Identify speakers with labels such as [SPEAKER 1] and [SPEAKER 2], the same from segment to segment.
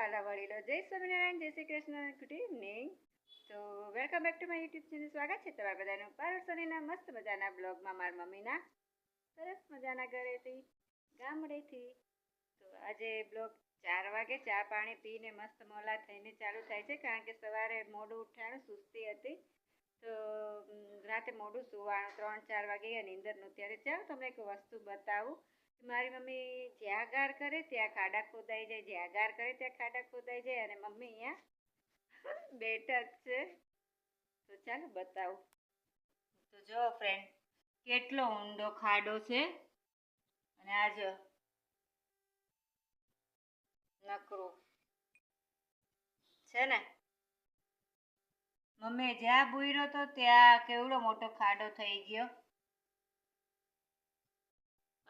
[SPEAKER 1] વાલા વડીલો જય સ્વામિનારાયણ, જય શ્રી કૃષ્ણ. ગુડ ઇવનિંગ તો welcome back to my YouTube channel સ્વાગત છે તમારા બધાનું પારસોનીના મસ્ત મજાના બ્લોગમાં મારા મમ્મીના. સરસ મજાના ઘરેથી, ગામડેથી. તો આજે બ્લોગ ચાર વાગે ચા પાણી પીને મસ્ત મોલા થઈને ચાલુ થાય છે કારણ કે સવારે મોડું ઉઠાણું સુસ્તી હતી. તો રાતે મોડું સુવાનું, ત્રણ ચાર વાગે નીંદર નહોતી ત્યારે ચાલો તમને એક વસ્તુ બતાવું. મારી મમ્મી જ્યાં ગાર કરે ત્યાં ખાડા ખોદાઈ જાય જ્યાં ગાર કરે ત્યાં ખાડા ખોદાઈ જાય અને મમ્મી અહીંયા બેઠા છે. તો ચાલો બતાવું. તો જો ફ્રેન્ડ કેટલો ઊંડો ખાડો છે. અને આ જો નકરું છે ને. મમ્મી જ્યાં બુયરો તો ત્યાં કેવડો મોટો ખાડો થઈ ગયો.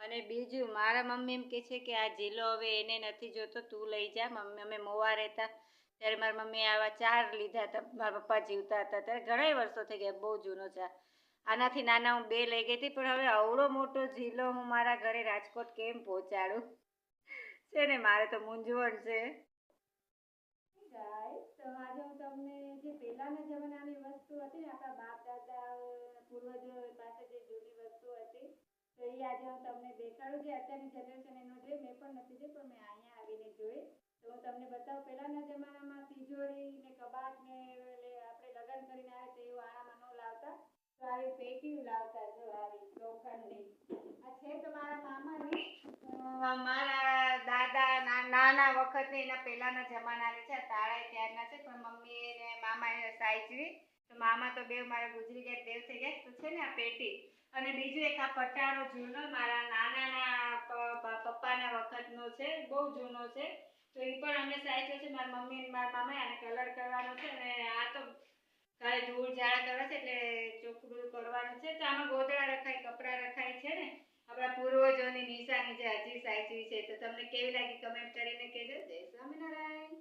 [SPEAKER 1] અને બીજું, મારા મમ્મી એમ કહે છે કે આ જીલો હવે એને નથી જોતો, તું લઈ જા. મમ્મી, અમે મોવા રહેતા. ત્યારે મારા મમ્મીએ આવા ચાર લીધા હતા. મારા પપ્પા જીવતા હતા. ત્યારે ઘણા વર્ષો થઈ ગયા, બહુ જૂનો છે આનાથી નાના હું બે લઈ ગઈ હતી, પણ હવે અવળો મોટો જીલો હું મારા ઘરે રાજકોટ કેમ પહોંચાડું? છે ને, મારે તો મૂંઝવણ છે. આજે હું તમને જે પહેલાના જમાનાની વસ્તુ હતી ને, આપણા બાપ દાદા, પૂર્વજો પાસે જે જૂની તો એ આજે હું તમને દેખાડું જે અત્યારની જનરેશન એનો જોઈ મેં પણ નથી જોઈ, પણ મેં અહીંયા આવીને જોઈ. તો હું તમને બતાવું, પહેલાના જમાનામાં તિજોરી ને કબાટ ને આપણે લગ્ન કરીને આવે તો એવું આણામાં ન લાવતા. તો આવી પેટીયું લાવતા જો આવી લોખંડની. આ છે તો મારા મામાની મારા દાદા ના- નાના વખતની એના પહેલાના જમાનાની છે તાળા ત્યારના છે, પણ મમ્મી ને મામા સાચવી તો મામા તો બે મારા ગુજરી ગયા દેવ થઈ ગયા. તો છે ને આ પેટી. અને બીજું એક આ પટારો જૂનો, મારા નાનાના પપ્પાના વખતનો છે, બહુ જૂનો છે. તો એ પણ અમે સાચો છે, મારા મમ્મી અને મારા મામા આને કલર કરવાનો છે અને આ તો કાલે ધૂળ ઝાડા કરવા છે એટલે ચોખ્ખું કરવાનું છે. તો આમાં ગોદડા રખાય, કપડાં રખાય છે ને, આપણા પૂર્વજોની નિશાની જે હજી સાચવી છે. તો તમને કેવી લાગી કમેન્ટ કરીને કહેજો. જય સ્વામિનારાયણ.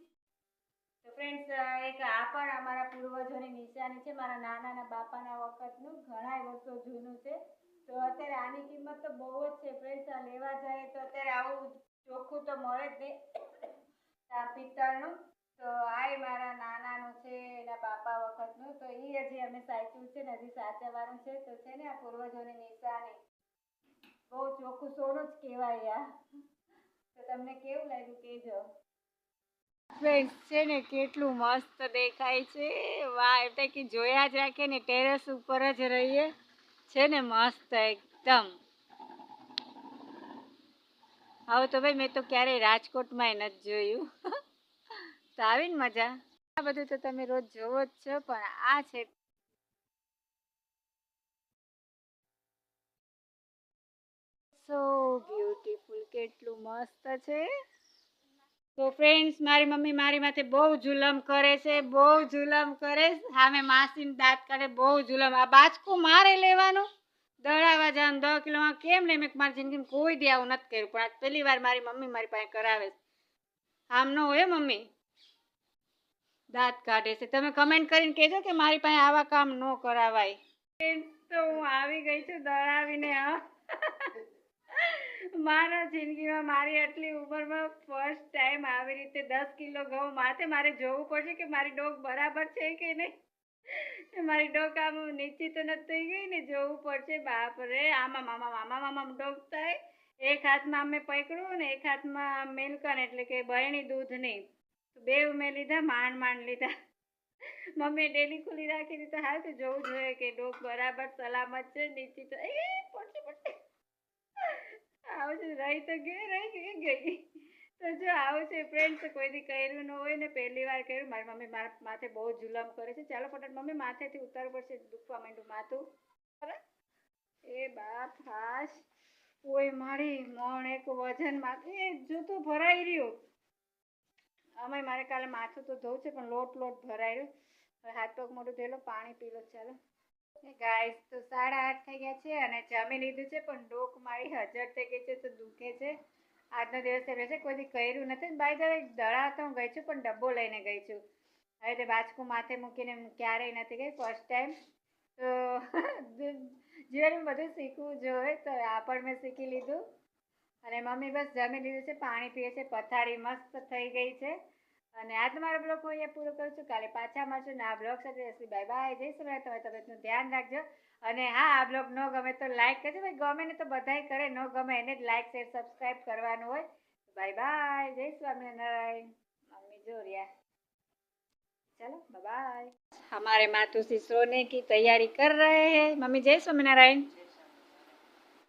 [SPEAKER 1] તો ફ્રેન્ડ્સ એક આ પણ અમારા પૂર્વજોની નિશાની છે. મારા નાનાના બાપાના વખતનું ઘણા વર્ષો જૂનું છે. તો અત્યારે આની કિંમત તો બહુ જ છે ફ્રેન્ડ્સ આ લેવા જાય તો અત્યારે આવું ચોખ્ખું તો મળે જ નહીં. પિત્તળનું. તો આ મારા નાનાનું છે, એના બાપા વખતનું. તો એ હજી અમે સાચવ્યું છે ને હજી સાચવવાનું છે. તો છે ને આ પૂર્વજોની નિશાની. બહુ ચોખ્ખું સોનું જ કહેવાય આ. તો તમને કેવું લાગ્યું કહેજો. ફ્રેન્ડ્સ છે ને, કેટલું મસ્ત દેખાય છે. વાહ એટલે કે જોયા જ રાખે ને ટેરેસ ઉપર જ રહીએ. છે ને, મસ્ત એકદમ. હવે તો ભાઈ, મેં તો ક્યારેય રાજકોટમાં નથી જોયું. તો આવી ને મજા. આ બધું તો તમે રોજ જોવો જ છો, પણ આ છે સો બ્યુટીફુલ કેટલું મસ્ત છે. તો ફ્રેન્ડ્સ મારી મમ્મી મારી માથે બહુ જુલમ કરે છે, બહુ જુલમ કરે સામે માસીને દાંત કાઢે, બહુ જુલમ. આ બાચકું મારે લેવાનું? દળાવા જવાનું દસ કિલોમાં કેમ લે મેં મારી જિંદગીમાં કોઈ દી આવું નથી કર્યું, પણ આજ પહેલી વાર મારી મમ્મી મારી પાસે કરાવે છે. આમ ન હોય મમ્મી. દાંત કાઢે છે. તમે કમેન્ટ કરીને કહેજો કે મારી પાસે આવા કામ ન કરાવાય. તો હું આવી ગઈ છું દળાવીને હા. મારા જિંદગીમાં મારી આટલી ઉંમરમાં ફર્સ્ટ ટાઈમ આવી રીતે દસ કિલો ઘઉં માથે મારે જોવું પડશે કે મારી ડોક બરાબર છે કે નહીં? મારી ડોક આમ નીચી તો નથી થઈ ગઈ ને જોવું પડશે. બાપ રે આમાં મામા મામા મામા ડોક થાય. એક હાથમાં અમે પકડ્યું ને એક હાથમાં મિલ્કન એટલે કે બહેણી દૂધની નહીં. બે મેં લીધા, માંડ માંડ લીધા. મમ્મી ડેલી ખુલી રાખી દીધા. હા તો જોવું જોઈએ કે ડોક બરાબર સલામત છે, નીચી તો એ, પડશે પડશે. આવું છે રહી તો ગઈ, રહી ગઈ ગઈ. તો જો આવું છે કોઈ દી કર્યું ન હોય ને પહેલી વાર કર્યું, મારી મમ્મી મારા માથે બહુ જુલમ કરે છે. ચાલો ફટાફટ, મમ્મી માથેથી ઉતારવું પડશે, દુખવા માંડ્યું માથું. એ બાપ, હાશ. ઓય મારી, મણ એક વજન માથે એ જો તો ભરાઈ રહ્યું. અમે મારે કાલે માથું તો ધોવું છે, પણ લોટ લોટ ભરાઈ રહ્યું. હવે હાથ પગ મોઢું ધોઈ પાણી પી લો, ચાલો. ગાઈસ તો સાડા આઠ થઈ ગયા છે અને જમી લીધું છે, પણ ડોક મારી હજર થઈ ગઈ છે, તો દુખે છે. આજનો દિવસ એવો છે, કોઈ દી કર્યું નથી. બાય ધ દડા તો હું ગઈ છું, પણ ડબ્બો લઈને ગઈ છું. હવે તે બાજકું માથે મૂકીને ક્યારેય નથી ગઈ ફર્સ્ટ ટાઈમ તો જીવનમાં બધું શીખવું જોઈએ, તો આ પણ મેં શીખી લીધું. અને મમ્મી બસ જમી લીધું છે, પાણી પીએ છે, પથારી મસ્ત થઈ ગઈ છે.
[SPEAKER 2] અને આજનો મારો બ્લોગ હું અહીંયા પૂરો કરું છું કાલે પાછા મળશું ને આ બ્લોગ સાથે બાય બાય જય શ્રી તમે તબિયતનું ધ્યાન રાખજો અને હા આ બ્લોગ ન ગમે તો લાઈક કરજો ભાઈ ગમે ને તો બધાય કરે ન ગમે એને જ લાઈક શેર સબસ્ક્રાઈબ કરવાનું હોય બાય બાય જય સ્વામિનારાયણ મમ્મી જો રહ્યા चलो बाय बाय हमारे मातु श्री सोने की तैयारी कर रहे हैं मम्मी जय स्वामीनारायण